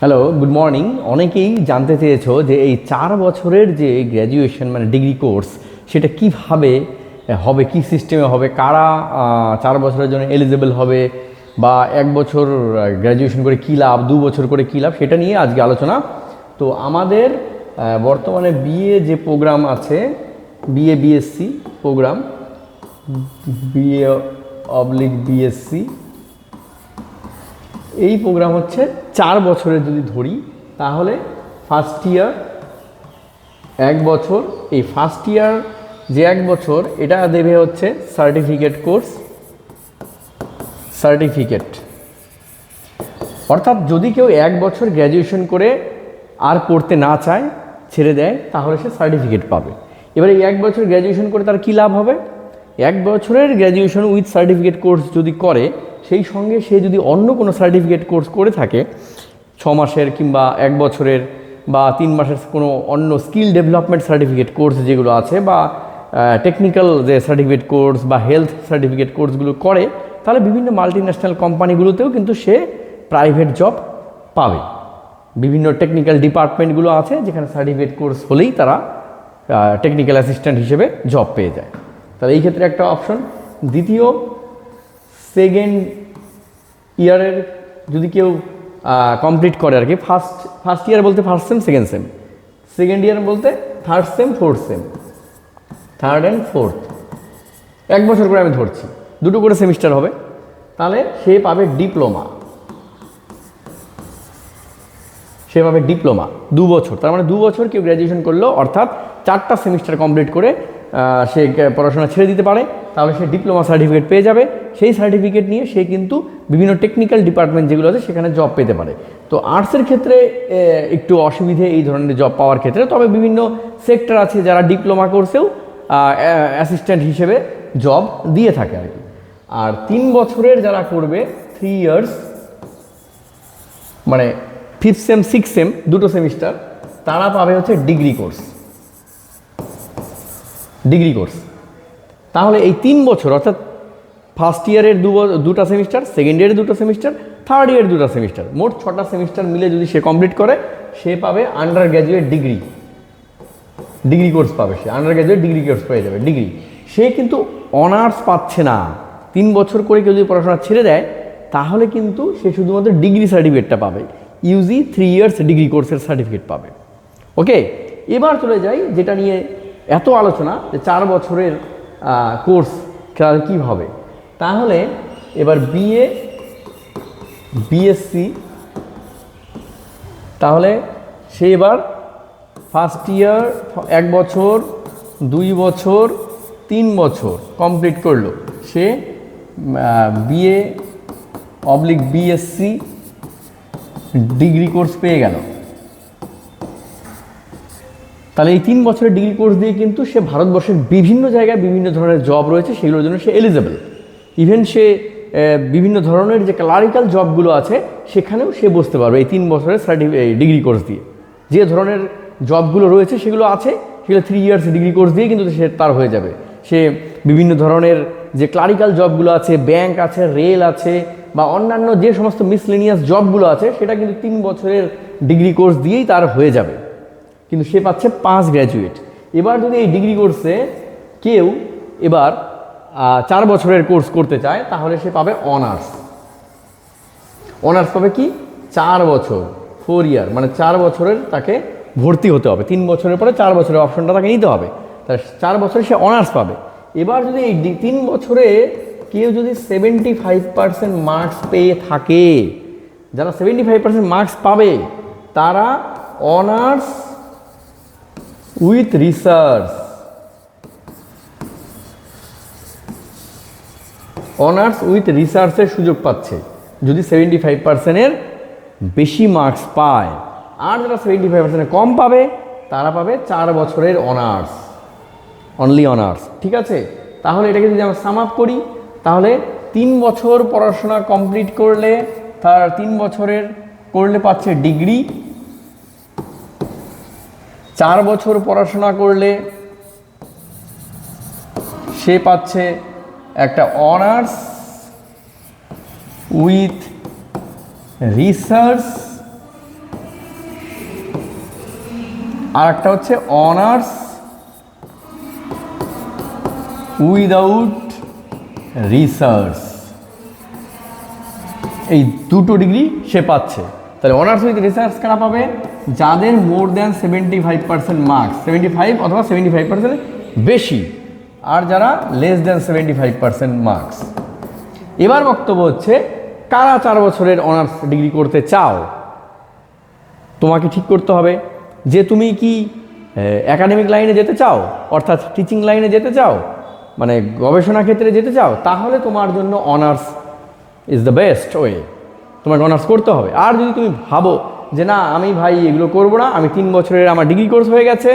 Hello good morning অনেকেই জানতে চেয়েছো যে এই চার বছরের যে গ্র্যাজুয়েশন মানে ডিগ্রি কোর্স সেটা কীভাবে হবে, কি সিস্টেমে হবে, কারা চার বছরের জন্য এলিজিবল হবে, বা এক বছর গ্র্যাজুয়েশন করে কী লাভ, দু বছর করে কী লাভ, সেটা নিয়ে আজকে আলোচনা। তো আমাদের বর্তমানে বিএ যে প্রোগ্রাম আছে BA BSc program BA oblique BSc এই প্রোগ্রাম হচ্ছে চার বছরের যদি ধরি, তাহলে ফার্স্ট ইয়ার এক বছর, এই ফার্স্ট ইয়ার যে এক বছর, এটা দেবে হচ্ছে সার্টিফিকেট কোর্স সার্টিফিকেট অর্থাৎ যদি কেউ এক বছর গ্র্যাজুয়েশন করে আর করতে না চায়, ছেড়ে দেয়, তাহলে সে সার্টিফিকেট পাবে। এবারে এক বছর গ্র্যাজুয়েশন করে তার কী লাভ হবে? এক বছরের গ্র্যাজুয়েশন উইথ সার্টিফিকেট কোর্স যদি করে সেই সঙ্গে সে যদি অন্য কোনো সার্টিফিকেট কোর্স করে থাকে, ছ মাসের কিংবা এক বছরের বা তিন মাসের কোনো অন্য স্কিল ডেভেলপমেন্ট সার্টিফিকেট কোর্স যেগুলো আছে বা টেকনিক্যাল যে সার্টিফিকেট কোর্স বা হেলথ সার্টিফিকেট কোর্সগুলো করে, তাহলে বিভিন্ন মাল্টি ন্যাশনাল কোম্পানিগুলোতেও কিন্তু সে প্রাইভেট জব পাবে। বিভিন্ন টেকনিক্যাল ডিপার্টমেন্টগুলো আছে যেখানে সার্টিফিকেট কোর্স হলেই তারা টেকনিক্যাল অ্যাসিস্ট্যান্ট হিসেবে জব পেয়ে যায়। তাহলে এই ক্ষেত্রে একটা অপশন দ্বিতীয় সেকেন্ড ইয়ারের যদি কেউ কমপ্লিট করে আর কি ফার্স্ট ফার্স্ট ইয়ার বলতে first sem second sem second year বলতে third sem fourth sem third and fourth এক বছর করে আমি ধরছি। দুটো করে সেমিস্টার হবে। তাহলে সে পাবে ডিপ্লোমা সে পাবে ডিপ্লোমা দু বছর। তার মানে দু বছর কেউ গ্র্যাজুয়েশন করল, অর্থাৎ চারটা সেমিস্টার কমপ্লিট করে সে পড়াশোনা ছেড়ে দিতে পারে, তাহলে সে ডিপ্লোমা সার্টিফিকেট পেয়ে যাবে। সেই সার্টিফিকেট নিয়ে সে কিন্তু বিভিন্ন টেকনিক্যাল ডিপার্টমেন্ট যেগুলো আছে সেখানে জব পেতে পারে। তো আর্টসের ক্ষেত্রে একটু অসুবিধে এই ধরনের জব পাওয়ার ক্ষেত্রে। তবে বিভিন্ন সেক্টর আছে যারা ডিপ্লোমা কোর্সেও অ্যাসিস্ট্যান্ট হিসেবে জব দিয়ে থাকে আর কি। আর তিন বছরের যারা করবে থ্রি ইয়ার্স মানে ফিফথ সেম সিক্স সেম দুটো সেমিস্টার তারা পাবে হচ্ছে ডিগ্রি কোর্স ডিগ্রি কোর্স। তাহলে এই তিন বছর, অর্থাৎ ফার্স্ট ইয়ারের দু দুটা সেমিস্টার সেকেন্ড ইয়ারের দুটো সেমিস্টার থার্ড ইয়ারের দুটো সেমিস্টার মোট ছটা সেমিস্টার মিলে যদি সে কমপ্লিট করে, সে পাবে under graduate degree degree course পাবে সে আন্ডার গ্র্যাজুয়েট ডিগ্রি কোর্স পেয়ে যাবে ডিগ্রি সে কিন্তু অনার্স পাচ্ছে না। তিন বছর করে কেউ যদি পড়াশোনা ছেড়ে দেয়, তাহলে কিন্তু সে শুধুমাত্র ডিগ্রি সার্টিফিকেটটা পাবে। ইউজি থ্রি ইয়ার্স ডিগ্রি কোর্সের সার্টিফিকেট পাবে। ওকে এবার চলে যাই, যেটা নিয়ে এত আলোচনা যে চার বছরের কোর্স কী হবে? তাহলে এবার বিএ, বিএসসি, তাহলে সে এবার ফার্স্ট ইয়ার এক বছর, দুই বছর, তিন বছর কমপ্লিট করল। সে BA oblique BSc degree course পেয়ে গেল। তাহলে এই তিন বছরের ডিগ্রি কোর্স দিয়ে কিন্তু সে ভারতবর্ষের বিভিন্ন জায়গায় বিভিন্ন ধরনের জব রয়েছে, সেগুলোর জন্য সে এলিজেবল ইভেন সে বিভিন্ন ধরনের যে ক্লারিক্যাল জবগুলো আছে, সেখানেও সে বসতে পারবে এই তিন বছরের সার্টিফিকেট ডিগ্রি কোর্স দিয়ে। যে ধরনের জবগুলো রয়েছে, সেগুলো আছে, সেগুলো থ্রি ইয়ার্স ডিগ্রি কোর্স দিয়ে কিন্তু সে তার হয়ে যাবে। সে বিভিন্ন ধরনের যে ক্লারিক্যাল জবগুলো আছে ব্যাংক আছে রেল আছে, বা অন্যান্য যে সমস্ত মিসলিনিয়াস জবগুলো আছে, সেটা কিন্তু তিন বছরের ডিগ্রি কোর্স দিয়েই তার হয়ে যাবে। কিন্তু সে পাচ্ছে পাঁচ গ্র্যাজুয়েট এবার যদি এই ডিগ্রি কোর্সে কেউ এবার চার বছরের কোর্স করতে চায়, তাহলে সে পাবে অনার্স অনার্স পাবে কি? চার বছর ফোর ইয়ার মানে চার বছরের তাকে ভর্তি হতে হবে। তিন বছরের পরে চার বছরের অপশনটা তাকে নিতে হবে। তাহলে চার বছরে সে অনার্স পাবে। এবার যদি এই তিন বছরে কেউ যদি সেভেন্টি ফাইভ পার্সেন্ট মার্কস পেয়ে থাকে, যারা সেভেন্টি ফাইভ পার্সেন্ট মার্কস পাবে, তারা honours with research honours with রিসার্চের সুযোগ পাচ্ছে। যদি সেভেন্টি ফাইভ পার্সেন্টের বেশি মার্কস পায়। আর যারা সেভেন্টি ফাইভ পার্সেন্টের কম পাবে, তারা পাবে চার বছরের অনার্স অনলি অনার্স ঠিক আছে? তাহলে এটাকে যদি আমরা সাম আপ করি, তাহলে তিন বছর পড়াশোনা কমপ্লিট করলে, তার তিন বছরের করলে পাচ্ছে ডিগ্রি চার বছর পড়াশোনা করলে সে পাচ্ছে একটা অনার্স উইথ রিসার্চ আর একটা হচ্ছে অনার্স উইদাউট রিসার্চ এই দুটো ডিগ্রি সে পাচ্ছে। তাহলে অনার্স উইথ রিসার্চ কারা পাবে? যাদের more than seventy five percent marks seventy five অথবা সেভেন্টি ফাইভ পার্সেন্ট বেশি, আর যারা less than seventy five percent marks এবার বক্তব্য হচ্ছে, কারা চার বছরের অনার্স ডিগ্রি করতে চাও? তোমাকে ঠিক করতে হবে যে তুমি কি একাডেমিক লাইনে যেতে চাও? অর্থাৎ টিচিং লাইনে যেতে চাও? মানে গবেষণা ক্ষেত্রে যেতে চাও? তাহলে তোমার জন্য honours is the best way তোমাকে অনার্স করতে হবে। আর যদি তুমি ভাবো যে না, আমি ভাই এগুলো করব না, আমি তিন বছরের আমার ডিগ্রি কোর্স হয়ে গেছে,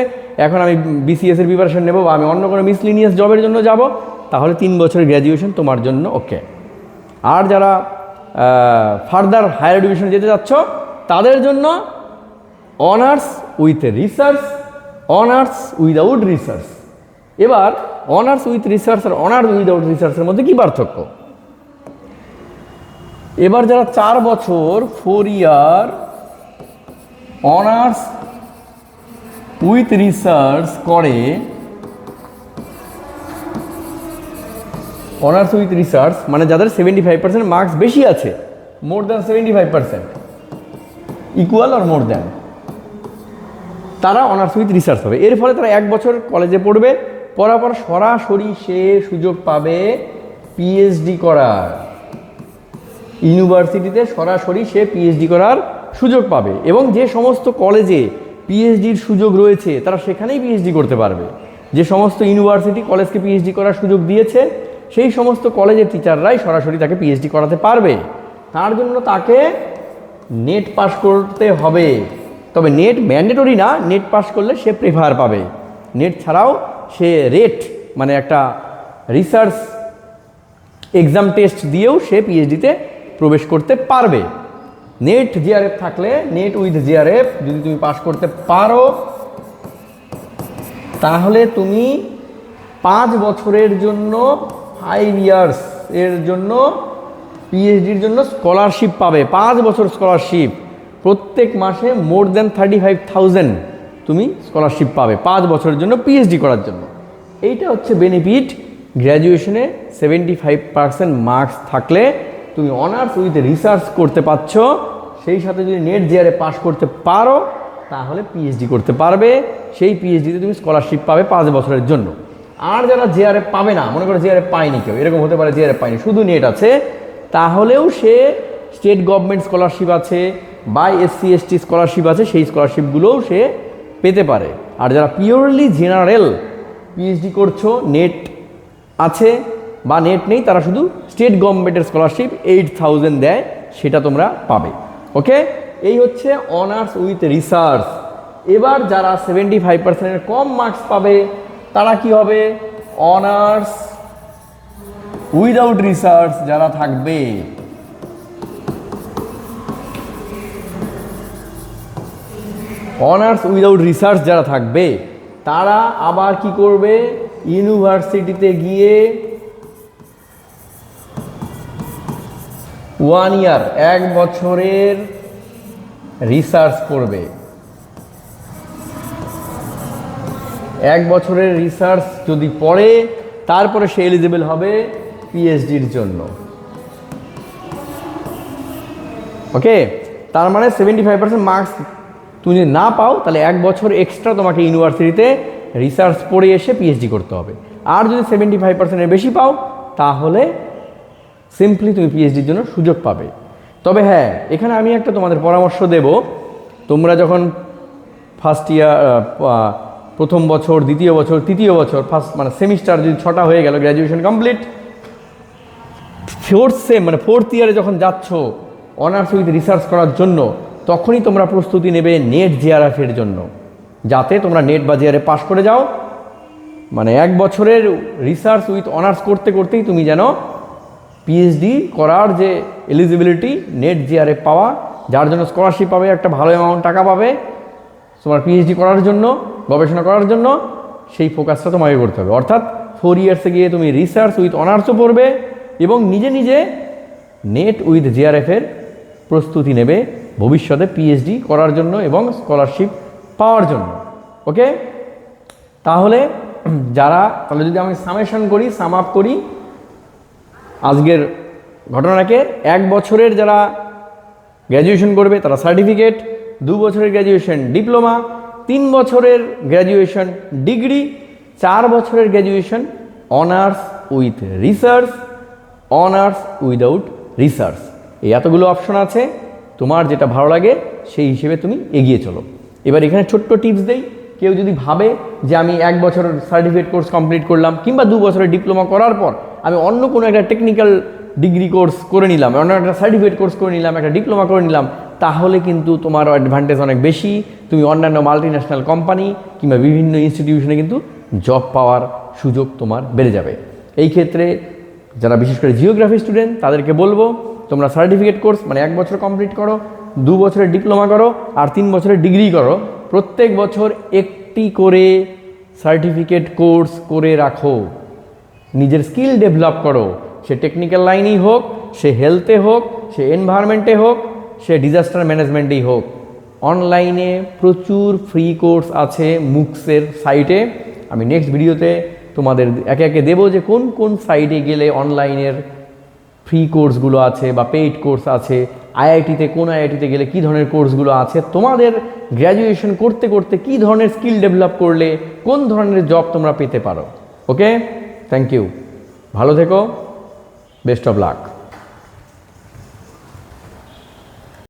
এখন আমি বিসিএস এর প্রিপারেশন নেব বা আমি অন্য কোনো মিসলিনিয়াস জবের জন্য যাব, তাহলে তিন বছরের গ্র্যাজুয়েশন তোমার জন্য ওকে আর যারা ফার্দার হায়ার এডুকেশনে যেতে যাচ্ছ তাদের জন্য honours with research honours without research এবার অনার্স উইথ রিসার্চ আর অনার্স উইদাউট রিসার্চের মধ্যে কি পার্থক্য? এবার যারা চার বছর four year honours with research করে অনার্স উইথ রিসার্চ মানে যাদের সেভেন্টি ফাইভ পার্সেন্ট মার্কস বেশি আছে more than seventy five percent equal আর মোর দ্যান তারা অনার্স উইথ রিসার্চ হবে। এর ফলে তারা এক বছর কলেজে পড়বে, পড়ার পর সরাসরি সে সুযোগ পাবে পিএইচডি করার। ইউনিভার্সিটিতে সরাসরি সে পিএইচডি করার সুযোগ পাবে এবং যে সমস্ত কলেজে পিএইচডির সুযোগ রয়েছে, তারা সেখানেই পিএইচডি করতে পারবে। যে সমস্ত ইউনিভার্সিটি কলেজকে পিএইচডি করার সুযোগ দিয়েছে, সেই সমস্ত কলেজের টিচাররাই সরাসরি তাকে পিএইচডি করাতে পারবে। তার জন্য তাকে নেট পাস করতে হবে। তবে নেট ম্যান্ডেটরি না নেট পাস করলে সে প্রেফার পাবে। নেট ছাড়াও সে রেট মানে একটা রিসার্চ এক্সাম টেস্ট দিয়েও সে পিএইচডিতে প্রবেশ করতে পারবে। নেট জিআরএফ থাকলে, নেট উইথ জিআরএফ যদি তুমি পাস করতে পারো, তাহলে তুমি পাঁচ বছরের জন্য ফাইভ ইয়ার্স এর জন্য পিএইচডির জন্য স্কলারশিপ পাবে। পাঁচ বছর স্কলারশিপ প্রত্যেক মাসে more than thirty five thousand তুমি স্কলারশিপ পাবে পাঁচ বছরের জন্য পিএইচডি করার জন্য। এইটা হচ্ছে বেনিফিট গ্র্যাজুয়েশনে সেভেন্টি ফাইভ পার্সেন্ট মার্কস থাকলে তুমি অনার্স উইথ রিসার্চ করতে পারছ, সেই সাথে যদি নেট জিআরে পাস করতে পারো, তাহলে পিএইচডি করতে পারবে। সেই পিএইচডিতে তুমি স্কলারশিপ পাবে পাঁচ বছরের জন্য। আর যারা জেআরএফ পাবে না, মনে করো জেআরএফ পায়নি কেউ, এরকম হতে পারে জেআরএফ পায়নি, শুধু নেট আছে, তাহলেও সে স্টেট গভর্নমেন্ট স্কলারশিপ আছে বা এসসি এসটি স্কলারশিপ আছে, সেই স্কলারশিপগুলোও সে পেতে পারে। আর যারা পিওরলি জেনারেল পিএইচডি করছ নেট আছে বা নেট নেই, তারা শুধু স্টেট গভর্নমেন্টের স্কলারশিপ এইট থাউজেন্ড দেয়, সেটা তোমরা পাবে। ওকে এই হচ্ছে অনার্স উইথ রিসার্চ এবার যারা সেভেন্টি ফাইভ পার্সেন্টের কম মার্কস পাবে, তারা কি হবে? অনার্স উইদাউট রিসার্চ যারা থাকবে। অনার্স উইদাউট রিসার্চ যারা থাকবে, তারা আবার কি করবে? ইউনিভার্সিটিতে গিয়ে ওয়ান ইয়ার এক বছরের রিসার্চ করবে। এক বছরের রিসার্চ যদি পড়ে, তারপরে সে এলিজিবল হবে পিএইচডির জন্য। ওকে তার মানে সেভেন্টি ফাইভ পার্সেন্ট মার্কস তুমি যদি না পাও, তাহলে এক বছর এক্সট্রা তোমাকে ইউনিভার্সিটিতে রিসার্চ পড়ে এসে পিএইচডি করতে হবে। আর যদি সেভেন্টি ফাইভ পার্সেন্টের বেশি পাও, তাহলে সিম্পলি তুমি পিএইচডির জন্য সুযোগ পাবে। তবে হ্যাঁ এখানে আমি একটা তোমাদের পরামর্শ দেব। তোমরা যখন ফার্স্ট ইয়ার প্রথম বছর, দ্বিতীয় বছর, তৃতীয় বছর ফার্স্ট মানে সেমিস্টার যদি ছটা হয়ে গেল গ্র্যাজুয়েশন কমপ্লিট ফোর্থ সেম মানে ফোর্থ ইয়ারে যখন যাচ্ছ অনার্স উইথ রিসার্চ করার জন্য, তখনই তোমরা প্রস্তুতি নেবে নেট জিআরএফের জন্য। যাতে তোমরা নেট বা জিআরএফ পাশ করে যাও। মানে এক বছরের রিসার্চ উইথ অনার্স করতে, করতেই তুমি যেন পিএইচডি করার যে এলিজিবিলিটি নেট জিআরএফ পাওয়া, যার জন্য স্কলারশিপ পাবে, একটা ভালো অ্যামাউন্ট টাকা পাবে, তোমার পিএইচডি করার জন্য, গবেষণা করার জন্য, সেই ফোকাসটা তোমাকে করতে হবে। অর্থাৎ ফোর ইয়ার্সে গিয়ে তুমি রিসার্চ উইথ অনার্সও পড়বে এবং নিজে নিজে নেট উইথ জিআরএফের প্রস্তুতি নেবে ভবিষ্যতে পিএইচডি করার জন্য এবং স্কলারশিপ পাওয়ার জন্য। ওকে তাহলে, যারা, তাহলে যদি আমি সামেশন করি সাম আপ করি আজকের ঘটনাকে এক বছরের যারা গ্র্যাজুয়েশন করবে, তারা সার্টিফিকেট দু বছরের গ্র্যাজুয়েশন ডিপ্লোমা তিন বছরের গ্র্যাজুয়েশন ডিগ্রি চার বছরের graduation honours with research honours without research এই এতগুলো অপশন আছে, তোমার যেটা ভালো লাগে, সেই হিসেবে তুমি এগিয়ে চলো। এবার এখানে ছোট্ট টিপস দেই। কেউ যদি ভাবে যে আমি এক বছরের সার্টিফিকেট কোর্স কমপ্লিট করলাম, কিংবা দু বছরের ডিপ্লোমা করার পর আমি অন্য কোনো একটা টেকনিক্যাল ডিগ্রি কোর্স করে নিলাম, অন্য একটা সার্টিফিকেট কোর্স করে নিলাম, একটা ডিপ্লোমা করে নিলাম, তাহলে কিন্তু তোমার অ্যাডভান্টেজ অনেক বেশি। তুমি অন্যান্য মাল্টি ন্যাশনাল কোম্পানি কিংবা বিভিন্ন ইনস্টিটিউশনে কিন্তু জব পাওয়ার সুযোগ তোমার বেড়ে যাবে। এই ক্ষেত্রে যারা বিশেষ করে জিওগ্রাফি স্টুডেন্ট তাদেরকে বলব, তোমরা সার্টিফিকেট কোর্স মানে এক বছর কমপ্লিট করো, দু বছরের ডিপ্লোমা করো, আর তিন বছরের ডিগ্রি করো। প্রত্যেক বছর একটি করে সার্টিফিকেট কোর্স করে রাখো। নিজের স্কিল ডেভেলপ করো। সে টেকনিক্যাল লাইনেই হোক, সে হেলথে হোক, সে এনভায়রনমেন্টে হোক, সে ডিজাস্টার ম্যানেজমেন্টেই হোক। অনলাইনে প্রচুর ফ্রি কোর্স আছে মুক্সের সাইটে আমি নেক্সট ভিডিওতে তোমাদের একে একে দেবো যে কোন কোন সাইটে গেলে অনলাইনের ফ্রি কোর্সগুলো আছে বা পেইড কোর্স আছে আইআইটিতে কোন আইআইটিতে গেলে কী ধরনের কোর্সগুলো আছে, তোমাদের গ্র্যাজুয়েশন করতে করতে কী ধরনের স্কিল ডেভেলপ করলে, কোন ধরনের জব তোমরা পেতে পারো। ওকে থ্যাংক ইউ ভালো থেকো. Best of luck